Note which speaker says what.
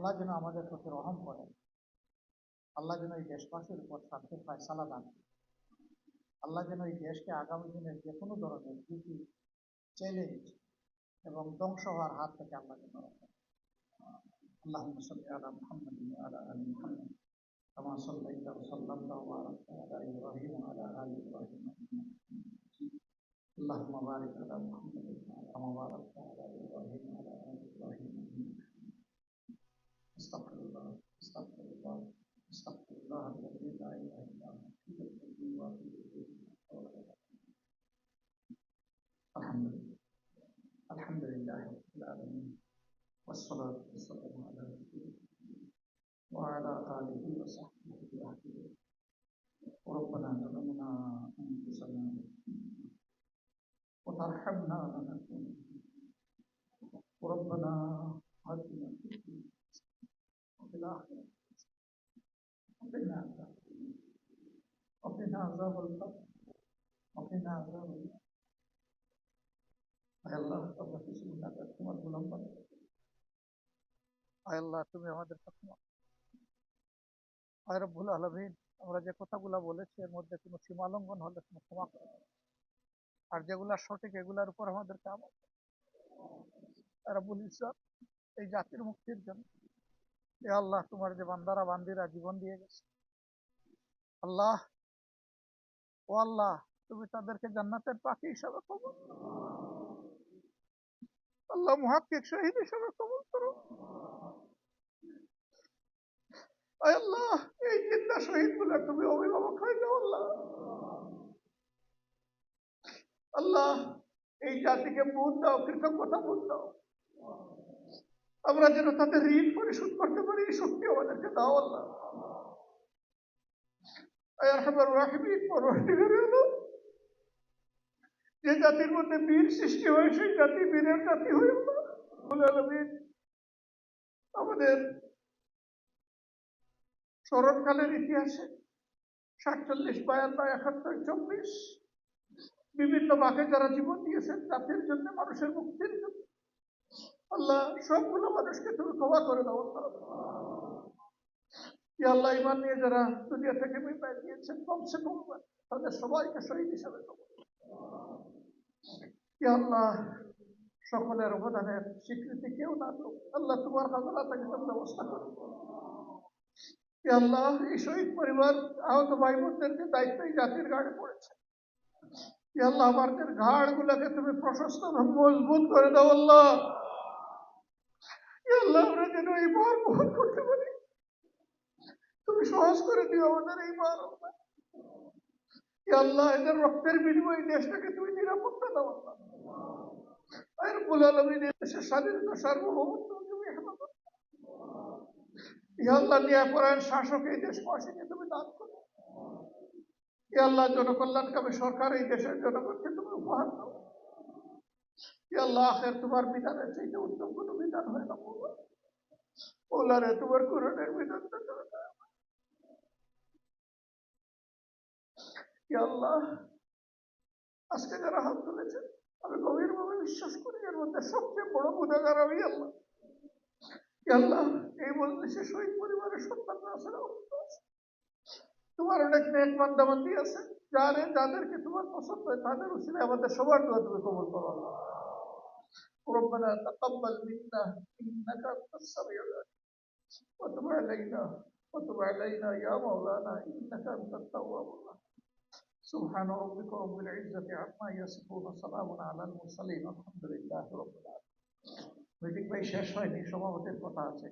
Speaker 1: আল্লাহ যেন আমাদের প্রতি রহম করেন আল্লাহ যেন এই দেশবাসীর উপর শান্তির ফায়সালা দান করেন। আল্লাহ যেন এই দেশকে আগামী দিনের যে কোনো ধরনের ঝুঁকি চ্যালেঞ্জ এবং ধ্বংস হওয়ার হাত থেকে আল্লাহ যেন রাখেন اللهم صل على محمد وعلى ال محمد كما صليت وسلمت وباركت على ابراهيم وعلى ال ابراهيم انك حميد مجيد اللهم بارك على محمد كما باركت على ابراهيم وعلى ال ابراهيم الحمد لله الحمد لله رب العالمين والصلاة والسلام على رسول الله وعلى آله وصحبه وأهله وربنا ظلمنا أنفسنا وترحمنا لنكون وربنا آتنا في الدنيا وفي الآخرة وقنا عذاب القبر وقنا عذاب النار. আল্লাহ আমরা কিছু গুণাগার তোমার গোলাম বানাই আল্লাহ, তুমি আমাদের আয় রব্বুল আলমিন, আমরা যে কথাগুলো বলেছি, এর মধ্যে কোনো সীমালঙ্ঘন হলে তুমি ক্ষমা করো। আর যেগুলা সঠিক, এগুলার উপর আমাদেরকে আমল রব্বুল ইসলাম এই জাতির মুক্তির জন্য। এ আল্লাহ, তোমার যে বান্দারা, বান্দিরা জীবন দিয়ে গেছে। আল্লাহ, ও আল্লাহ, তুমি তাদেরকে জান্নাতের পাখি হিসাবে কবুল করো। আল্লাহ করো আল্লাহ, এই জিন্দা শহীদ তুমি অভিভাবক হয়ে যাও আল্লাহ। আল্লাহ, এই জাতিকে বুধ দাও, কৃতজ্ঞতা বুধ দাও। আমরা যেন তাদের ঋণ পরিশোধ করতে পারি, এই শক্তি আমাদেরকে দাও আল্লাহ। আয় যে জাতির মধ্যে বীর সৃষ্টি হয়, সেই জাতি বীরের জাতি হয়ে আল্লাহ আমাদের স্মরণকালের ইতিহাসে সাতচল্লিশ, বায়ান্ন, একাত্তর, চব্বিশ বিভিন্ন ভাগে যারা জীবন দিয়েছেন, জাতির জন্য, মানুষের মুক্তির জন্য, আল্লাহ সবগুলো মানুষকে তুমি ক্ষমা করে দাও, আল্লাহ। ইমান নিয়ে যারা দুনিয়া থেকে বিদায় দিয়েছেন কমসে কম তাদের সবাইকে শহীদ হিসাবে দেবো আল্লাহ সকলের অবদানের স্বীকৃতি কেউ না দেব আল্লাহ তোমার হাজারা তাকে তুমি ব্যবস্থা করো আল্লাহ এই শহীদ পরিবার আহত ভাই দায়িত্ব এই জাতির ঘাড়ে পড়েছে। আল্লাহ আমাদের ঘাড় গুলাকে তুমি প্রশস্ত মজবুত করে দাও আল্লাহ। আল্লাহ আমরা যেন এই ভার বহন করতে পারি। তুমি সহজ করে দিও আমাদের এই কি আল্লাহ এদের রক্তের বিনিময়ে দেশটাকে তুমি নিরাপত্তা দাও আলমিন দেশের স্বাধীনতা সার্বভৌমত্ব তুমি শাসক এই দেশবাসীকে তুমি দান করো। জনকল্যাণকামী সরকার এই দেশের জনগণকে তুমি উপহার দাও। আল্লাহ, আখের তোমার বিধানের চাইতে উত্তম কোনো বিধান হয় না ওলারে তোমার কোরআনের বিধানটা করে দাও। ইয়া আল্লাহ আজকে যারা হাত তুলেছে আমি গভীরভাবে বিশ্বাস করি এর মধ্যে সবচেয়ে বড় গুণাগার আমি আল্লাহ ইয়া আল্লাহ এই মজলিসে শহীদ পরিবারের সন্তানরা আছে না অন্তত আছে। তোমার অনেক নেক বান্দাবান্দি আছে যারে যাদেরকে তোমার পছন্দ হয় তাদের উচিত আমাদের সবার দোয়া তুমি কবল করো আল্লাহ ربنا تقبل منا انك انت السميع العليم وتب علينا وتب علينا يا مولانا انك انت التواب الرحيم سبحان ربك رب العزة عما يصفون وسلام على المرسلين الحمد لله رب العالمين মিটিং ভাই শেষ হয়নি সভাপতির কথা আছে